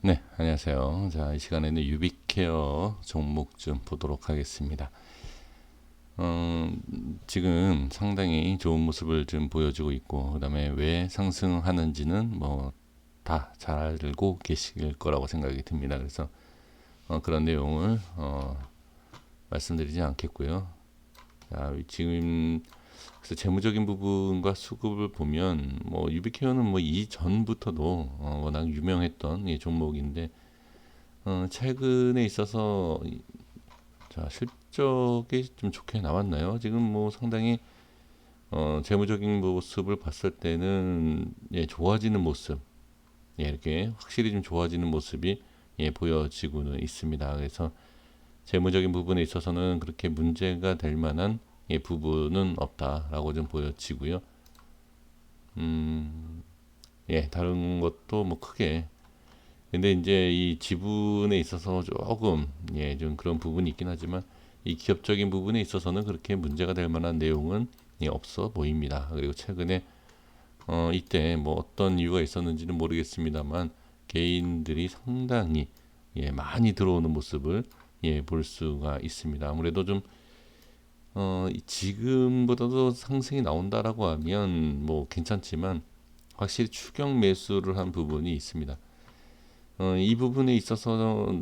네, 안녕하세요. 자, 이 시간에는 유비케어 종목 좀 보도록 하겠습니다. 어, 지금 상당히 좋은 모습을 좀 보여주고 있고, 그 다음에 왜 상승하는지는 뭐 다 잘 알고 계실 거라고 생각이 듭니다. 그래서 어, 그런 내용을 어, 말씀드리지 않겠고요. 자, 지금 그래서 재무적인 부분과 수급을 보면 뭐 유비케어는 뭐 이전부터도 어, 워낙 유명했던 이 종목인데 어, 최근에 있어서 이- 자 실적이 좀 좋게 나왔나요? 지금 뭐 상당히 어, 재무적인 모습을 봤을 때는 예, 좋아지는 모습 예, 이렇게 확실히 좀 좋아지는 모습이 예, 보여지고는 있습니다. 그래서 재무적인 부분에 있어서는 그렇게 문제가 될 만한 예, 부분은 없다라고 좀 보여지고요. 음, 예, 다른 것도 뭐 크게. 근데 이제 이 지분에 있어서 조금 예, 좀 그런 부분이 있긴 하지만 이 기업적인 부분에 있어서는 그렇게 문제가 될 만한 내용은 예, 없어 보입니다. 그리고 최근에 어, 이때 뭐 어떤 이유가 있었는지는 모르겠습니다만 개인들이 상당히 예, 많이 들어오는 모습을 예, 볼 수가 있습니다. 아무래도 좀 어, 이 지금보다도 상승이 나온다라고 하면 뭐 괜찮지만 확실히 추격 매수를 한 부분이 있습니다. 어, 이 부분에 있어서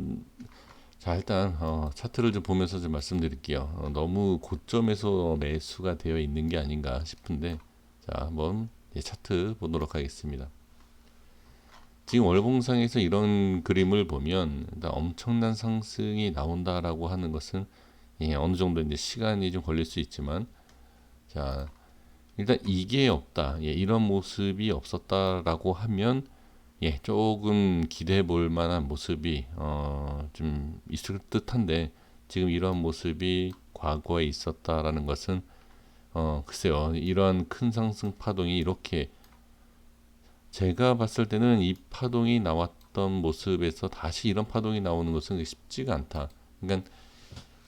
자 일단 어, 차트를 좀 보면서 좀 말씀드릴게요. 어, 너무 고점에서 매수가 되어 있는 게 아닌가 싶은데 자 한번 예, 차트 보도록 하겠습니다. 지금 월봉상에서 이런 그림을 보면 엄청난 상승이 나온다라고 하는 것은 예, 어느 정도 이제 시간이 좀 걸릴 수 있지만 자 일단 이게 없다 예, 이런 모습이 없었다라고 하면 예 조금 기대해 볼 만한 모습이 어, 좀 있을 듯한데 지금 이러한 모습이 과거에 있었다라는 것은 어, 글쎄요 이러한 큰 상승 파동이 이렇게 제가 봤을 때는 이 파동이 나왔던 모습에서 다시 이런 파동이 나오는 것은 쉽지가 않다. 그러니까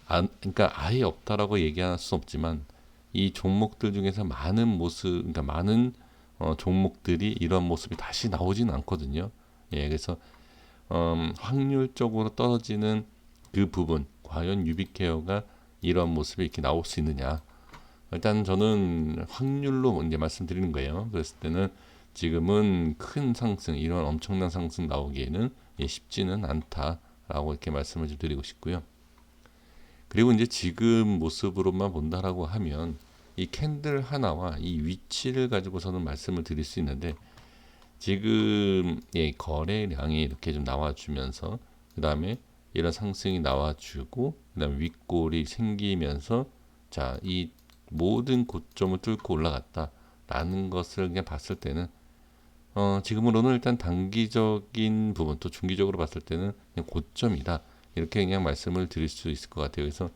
안, 그러니까 아예 없다라고 얘기할 수 없지만 이 종목들 중에서 많은 모습, 그러니까 많은 어, 종목들이 이런 모습이 다시 나오지는 않거든요. 예, 그래서 음, 확률적으로 떨어지는 그 부분, 과연 유비케어가 이런 모습이 이렇게 나올 수 있느냐? 일단 저는 확률로 이제 말씀드리는 거예요. 그랬을 때는 지금은 큰 상승, 이런 엄청난 상승 나오기에는 예, 쉽지는 않다라고 이렇게 말씀을 좀 드리고 싶고요. 그리고 이제 지금 모습으로만 본다라고 하면 이 캔들 하나와 이 위치를 가지고서는 말씀을 드릴 수 있는데 지금 예, 거래량이 이렇게 좀 나와주면서 그 다음에 이런 상승이 나와주고 그 다음에 윗골이 생기면서 자 이 모든 고점을 뚫고 올라갔다라는 것을 그냥 봤을 때는 어, 지금으로는 일단 단기적인 부분 또 중기적으로 봤을 때는 그냥 고점이다 이렇게 그냥 말씀을 드릴 수 있을 것 같아요. 그래서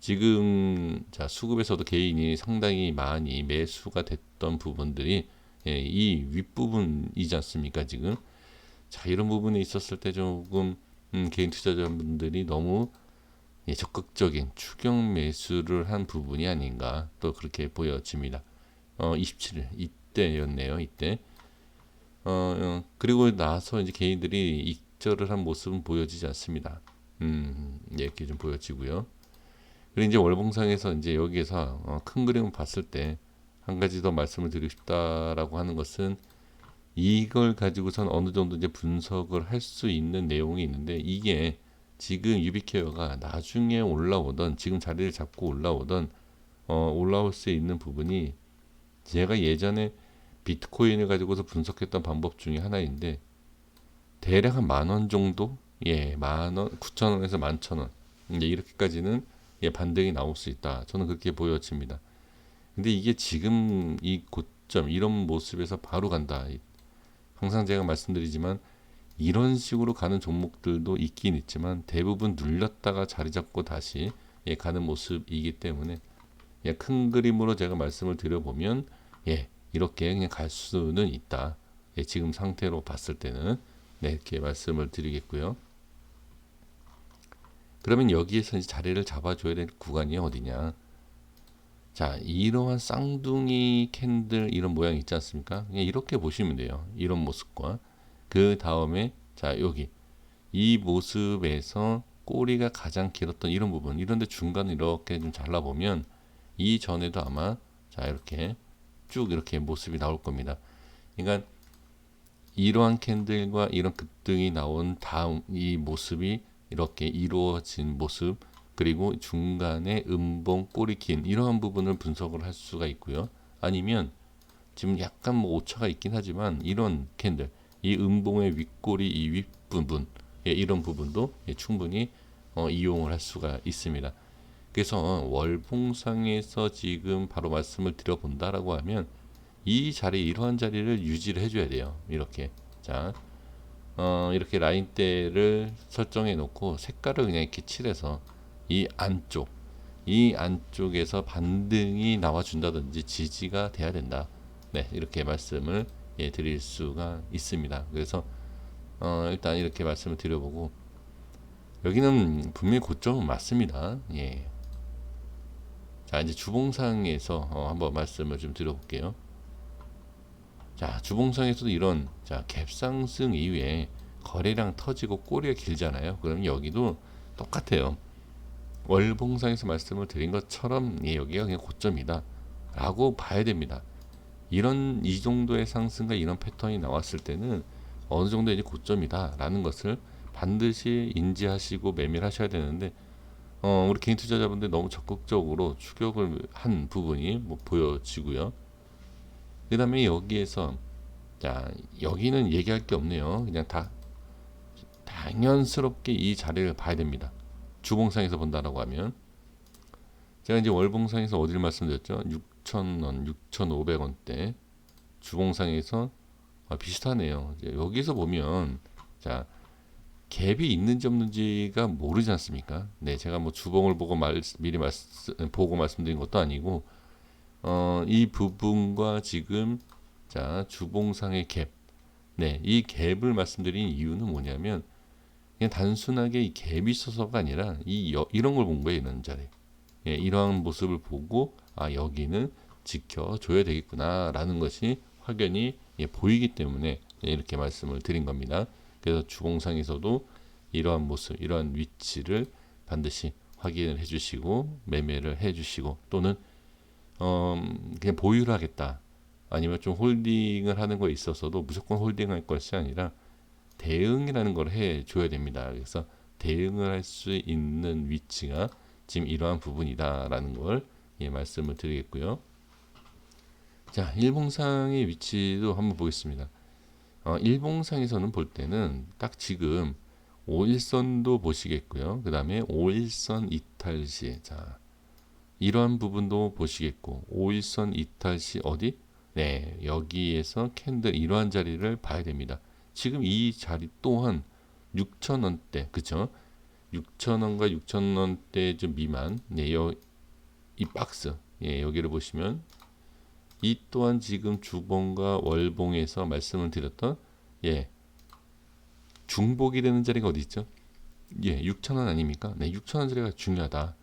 지금 자 수급에서도 개인이 상당히 많이 매수가 됐던 부분들이 예, 이 윗부분이지 않습니까 지금 자 이런 부분에 있었을 때 조금 음, 개인 투자자분들이 너무 예, 적극적인 추격 매수를 한 부분이 아닌가 또 그렇게 보여집니다. 어, 27일 이때였네요 이때 어, 어, 그리고 나서 이제 개인들이 익절을 한 모습은 보여지지 않습니다. 음, 예, 이렇게 좀 보여지고요. 그리고 이제 월봉상에서 이제 여기에서 어, 큰 그림을 봤을 때 한 가지 더 말씀을 드리고 싶다라고 하는 것은 이걸 가지고선 어느 정도 이제 분석을 할 수 있는 내용이 있는데 이게 지금 유비케어가 나중에 올라오던 지금 자리를 잡고 올라오던 어, 올라올 수 있는 부분이 제가 예전에 비트코인을 가지고서 분석했던 방법 중에 하나인데 대략 한 만 원 정도 예, 만 원, 구천 원에서 만천 원 이제 이렇게까지는 예, 반등이 나올 수 있다. 저는 그렇게 보여집니다. 근데 이게 지금 이 고점 이런 모습에서 바로 간다. 이- 항상 제가 말씀드리지만 이런 식으로 가는 종목들도 있긴 있지만 대부분 눌렸다가 자리 잡고 다시 예, 가는 모습이기 때문에 예, 큰 그림으로 제가 말씀을 드려보면 예, 이렇게 그냥 갈 수는 있다. 예, 지금 상태로 봤을 때는 네, 이렇게 말씀을 드리겠고요. 그러면 여기에서 이제 자리를 잡아줘야 될 구간이 어디냐? 자, 이러한 쌍둥이 캔들 이런 모양 있지 않습니까? 그냥 이렇게 보시면 돼요. 이런 모습과 그 다음에 자, 여기 이 모습에서 꼬리가 가장 길었던 이런 부분, 이런데 중간을 이렇게 좀 잘라 보면 이 전에도 아마 자 이렇게 쭉 이렇게 모습이 나올 겁니다. 그러니까 이러한 캔들과 이런 급등이 나온 다음 이 모습이 이렇게 이루어진 모습 그리고 중간에 음봉 꼬리 긴 이러한 부분을 분석을 할 수가 있고요. 아니면 지금 약간 뭐 오차가 있긴 하지만 이런 캔들 이 음봉의 윗꼬리 이 윗부분 예, 이런 부분도 예, 충분히 어, 이용을 할 수가 있습니다. 그래서 월봉상에서 지금 바로 말씀을 드려본다라고 하면 이 자리 이러한 자리를 유지를 해줘야 돼요. 이렇게 자 어, 이렇게 라인대를 설정해 놓고 색깔을 그냥 이렇게 칠해서 이 안쪽 이 안쪽에서 반등이 나와 준다든지 지지가 돼야 된다. 네 이렇게 말씀을 예, 드릴 수가 있습니다. 그래서 어, 일단 이렇게 말씀을 드려보고 여기는 분명히 고점은 맞습니다. 예. 자 이제 주봉상에서 어, 한번 말씀을 좀 드려볼게요. 자 주봉상에서도 이런 자 갭상승 이후에 거래량 터지고 꼬리가 길잖아요. 그럼 여기도 똑같아요. 월봉상에서 말씀을 드린 것처럼 예, 여기가 그냥 고점이다 라고 봐야 됩니다. 이런 이 정도의 상승과 이런 패턴이 나왔을 때는 어느 정도 이제 고점이다 라는 것을 반드시 인지하시고 매매를 하셔야 되는데 어, 우리 개인 투자자분들 너무 적극적으로 추격을 한 부분이 뭐 보여지고요. 그 다음에 여기에서 자 여기는 얘기할 게 없네요. 그냥 다 당연스럽게 이 자리를 봐야 됩니다. 주봉상에서 본다라고 하면 제가 이제 월봉상에서 어디를 말씀드렸죠? 6,000원, 6,500원대 주봉상에서 아, 비슷하네요. 여기서 보면 자 갭이 있는지 없는지가 모르지 않습니까? 네, 제가 뭐 주봉을 보고 말, 미리 말씀, 보고 말씀드린 것도 아니고 어, 이 부분과 지금 자 주봉상의 갭, 네, 이 갭을 말씀드린 이유는 뭐냐면 그냥 단순하게 이 갭이 있어서가 아니라 이 여, 이런 걸 본 거예요, 이런 자리. 예, 이러한 모습을 보고 아 여기는 지켜줘야 되겠구나라는 것이 확연히 예, 보이기 때문에 예, 이렇게 말씀을 드린 겁니다. 그래서 주봉상에서도 이러한 모습, 이러한 위치를 반드시 확인을 해주시고 매매를 해주시고 또는 어, 그냥 보유를 하겠다. 아니면 좀 홀딩을 하는 거에 있어서도 무조건 홀딩할 것이 아니라 대응이라는 걸 해줘야 됩니다. 그래서 대응을 할 수 있는 위치가 지금 이러한 부분이다라는 걸 예, 말씀을 드리겠고요. 자, 일봉상의 위치도 한번 보겠습니다. 어, 일봉상에서는 볼 때는 딱 지금 5일선도 보시겠고요. 그 다음에 5일선 이탈 시, 자, 이러한 부분도 보시겠고, 5일선 이탈 시 어디? 네, 여기에서 캔들 이러한 자리를 봐야 됩니다. 지금 이 자리 또한 6천원대, 그쵸? 6천원과 6천원대 좀 미만, 네, 여, 이 박스, 예, 여기를 보시면 이 또한 지금 주봉과 월봉에서 말씀을 드렸던 예 중복이 되는 자리가 어디 있죠? 예, 6천원 아닙니까? 네, 6천원 자리가 중요하다.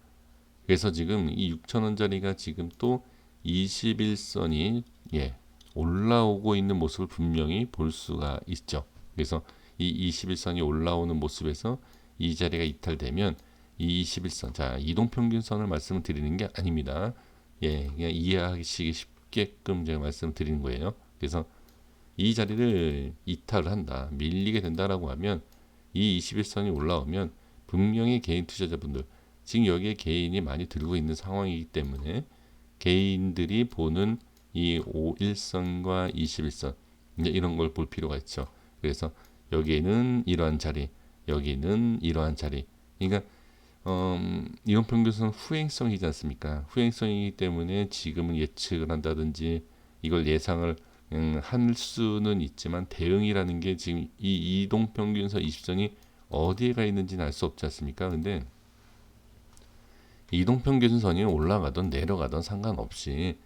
그래서 지금 이 6천원 자리가 지금 또 21선이 예 올라오고 있는 모습을 분명히 볼 수가 있죠. 그래서 이 21선이 올라오는 모습에서 이 자리가 이탈되면 이 21선, 자 이동평균선을 말씀을 드리는 게 아닙니다. 예, 그냥 이해하시기 쉽게끔 제가 말씀드리는 거예요. 그래서 이 자리를 이탈을 한다, 밀리게 된다라고 하면 이 21선이 올라오면 분명히 개인 투자자분들 지금 여기에 개인이 많이 들고 있는 상황이기 때문에 개인들이 보는 이 51선과 21선 이제 이런 걸 볼 필요가 있죠. 그래서 여기에는 이러한 자리, 여기는 이러한 자리. 그러니까 음, 이런 평균선 후행성이지 않습니까? 후행성이기 때문에 지금은 예측을 한다든지 이걸 예상을 음, 할 수는 있지만 대응이라는 게 지금 이 이동 평균선 20선이 어디에 가 있는지는 알 수 없지 않습니까? 근데 이동 평균 선이 올라가던 내려가던 상관없이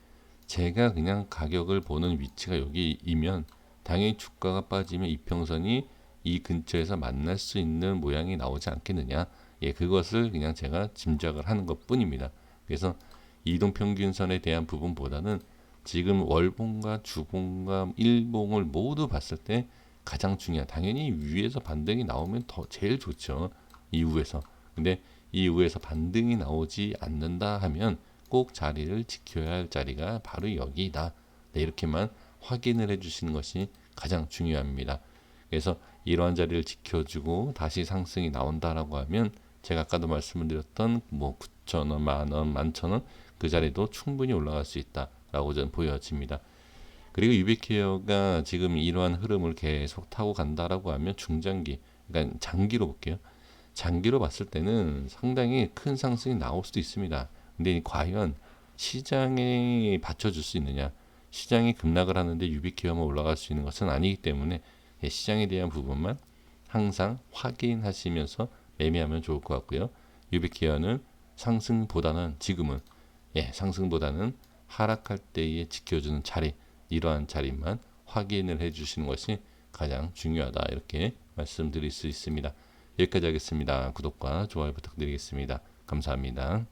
제가 그냥 가격을 보는 위치가 여기이면 당연히 주가가 빠지면 이평선이 이 근처에서 만날 수 있는 모양이 나오지 않겠느냐. 예, 그것을 그냥 제가 짐작을 하는 것 뿐입니다. 그래서 이동평균선에 대한 부분보다는 지금 월봉과 주봉과 일봉을 모두 봤을 때 가장 중요한 당연히 위에서 반등이 나오면 더 제일 좋죠. 이후에서. 근데 이후에서 반등이 나오지 않는다 하면 꼭 자리를 지켜야 할 자리가 바로 여기다. 네, 이렇게만 확인을 해 주시는 것이 가장 중요합니다. 그래서 이러한 자리를 지켜주고 다시 상승이 나온다라고 하면 제가 아까도 말씀을 드렸던 뭐 9천 원, 만 원, 만천 원 그 자리도 충분히 올라갈 수 있다라고 저는 보여집니다. 그리고 유비케어가 지금 이러한 흐름을 계속 타고 간다라고 하면 중장기, 그러니까 장기로 볼게요. 장기로 봤을 때는 상당히 큰 상승이 나올 수도 있습니다. 근데 과연 시장에 받쳐줄 수 있느냐? 시장이 급락을 하는데 유비케어만 올라갈 수 있는 것은 아니기 때문에 예, 시장에 대한 부분만 항상 확인하시면서 매매하면 좋을 것 같고요. 유비케어는 상승보다는 지금은 예, 상승보다는 하락할 때에 지켜주는 자리 이러한 자리만 확인을 해주시는 것이 가장 중요하다 이렇게 말씀드릴 수 있습니다. 여기까지 하겠습니다. 구독과 좋아요 부탁드리겠습니다. 감사합니다.